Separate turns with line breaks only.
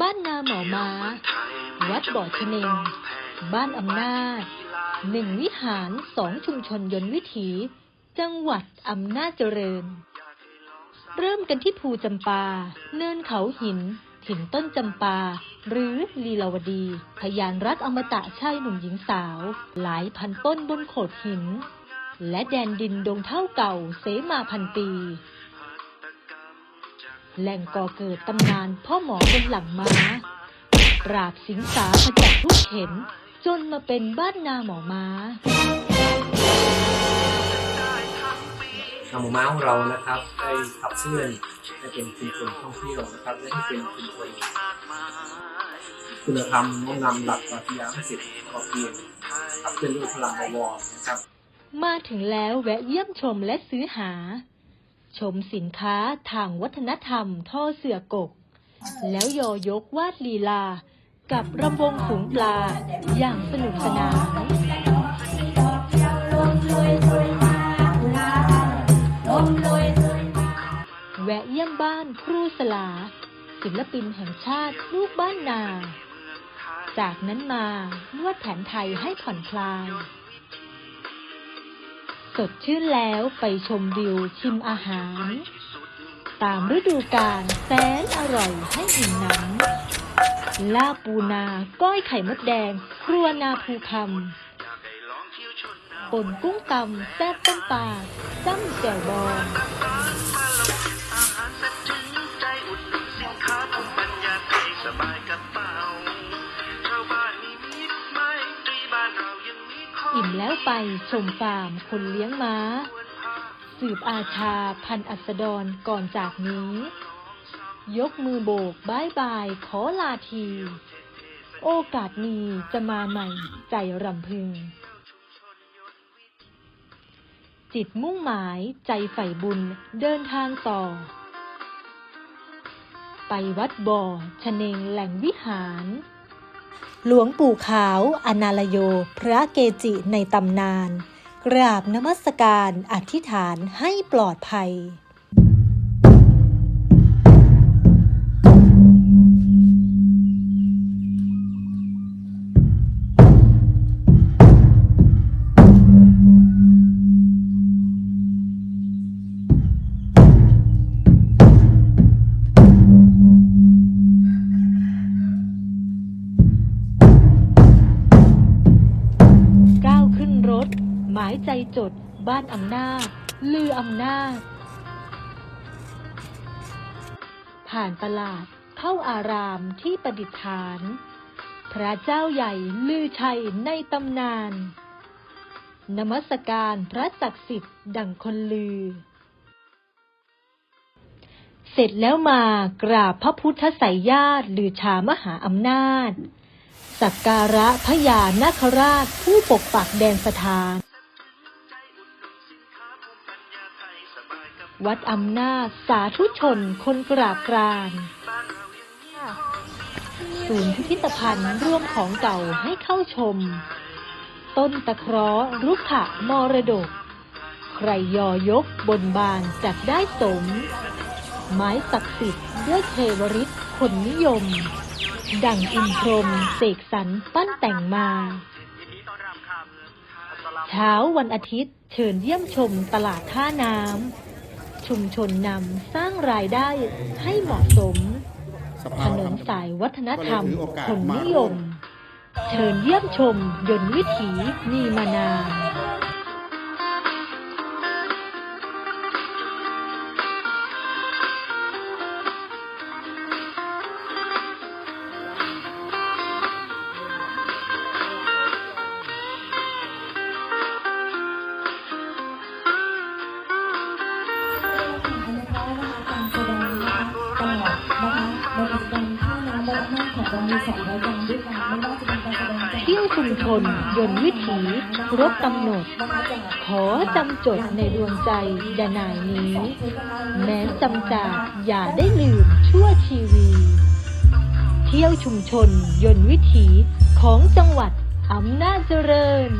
บ้านนาหมอม้า วัดบ่อชะเนง บ้านอำนาจ หนึ่งวิหารสองชุมชนยนต์วิถี จังหวัดอำนาจเจริญ เริ่มกันที่ภูจำปา เนินเขาหิน ถิ่นต้นจำปา หรือลีลาวดี พยานรักอมตะชายหนุ่มหญิงสาว หลายพันต้นบนโขดหิน และแดนดินดงเท่าเก่าเสมาพันปี แหล่งก่อเกิดตำนานพ่อหมอบนหลังม้า ปราบสิงสาขจัดทุกเข็น จนมาเป็นบ้านนาหมอม้า
นำหมูม้าของเรานะครับได้ขับเคลื่อนให้เป็นชุมชนท่องเที่ยวนะครับและให้เป็นชุมชนคุณธรรมน้อมนำหลักปรัชญาให้สิทธิพอเพียงขับเคลื่อนด้วยพลังบวรนะครับ
มาถึงแล้วแวะเยี่ยมชมและซื้อหา ชมสินค้าทางวัฒนธรรมท่อเสือกก แล้วยอยกวาดลีลา กับรำวงฝูงปลาอย่างสนุกสนานแวะเยี่ยมบ้านครูสลา ศิลปินแห่งชาติลูกบ้านนา จากนั้นมานวดแผนไทยให้ผ่อนคลาย สดชื่นแล้วไปชมวิวชิมอาหาร ตามฤดูกาลแสนอร่อยให้หินหนังลาบปูนา ก้อยไข่มดแดง ครัวนาภูคำป่นกุ้งตำแซ่บต้มปลาจ้ำแจ่วบอง อิ่มแล้วไปชมฟาร์มคนเลี้ยงม้า สืบอาชาพันอัสดรก่อนจากนี้ ยกมือโบกบายบาย ขอลาที โอกาสมีจะมาใหม่ใจรำพึง จิตมุ่งหมายใจใฝ่บุญเดินทางต่อ ไปวัดบ่อชะเนงแหล่งวิหาร หลวงปู่ขาว อนาลโย พระเกจิในตำนาน กราบนมัสการอธิษฐานให้ปลอดภัยายใจจด บ้านอำนาจ ลืออำนาจ ผ่านตลาดเข้าอารามที่ประดิษฐาน พระเจ้าใหญ่ลือชัยในตำนาน นมัสการพระศักดิ์สิทธิ์ดังคนลือ เสร็จแล้วมากราบพระพุทธไสยญาติลือชามหาอำนาจสักการะพญานาคราชผู้ปกปักแดนสถาน วัดอำนาจ สาธุชน คนกราบกรานศูนย์พิพิธภัณฑ์ร่วมของเก่าให้เข้าชม ต้นตะเคราะห์รุกขะมรดก ใครยอยกบนบานจัดได้สม ไม้ศักดิ์สิทธิ์ด้วยเทวฤทธิ์คนนิยม ดั่งอินพรหมเสกสรรปั้นแต่งมา เช้าวันอาทิตย์เชิญเยี่ยมชมตลาดท่าน้ำ ชุมชนนำสร้างรายได้ให้เหมาะสม
ส
ถ
ภาน
นสายวัฒนธรรม
ก็เลยถือโอกาส
คนนิยม
มา
เชิญเยี่ยมชมยนต์วิถีมีมานาน
มีสองรายการด้วยกันไม่ว่าจะเป็นการแสดงจาก
เที่ยวชุมชน ยนต์วิถี รบกำหนด ขอจำจดในดวงใจดานายนี้ แม้จำจากอย่าได้ลืมชั่วชีวี เที่ยวชุมชน ยนต์วิถีของจังหวัดอำนาจเจริญ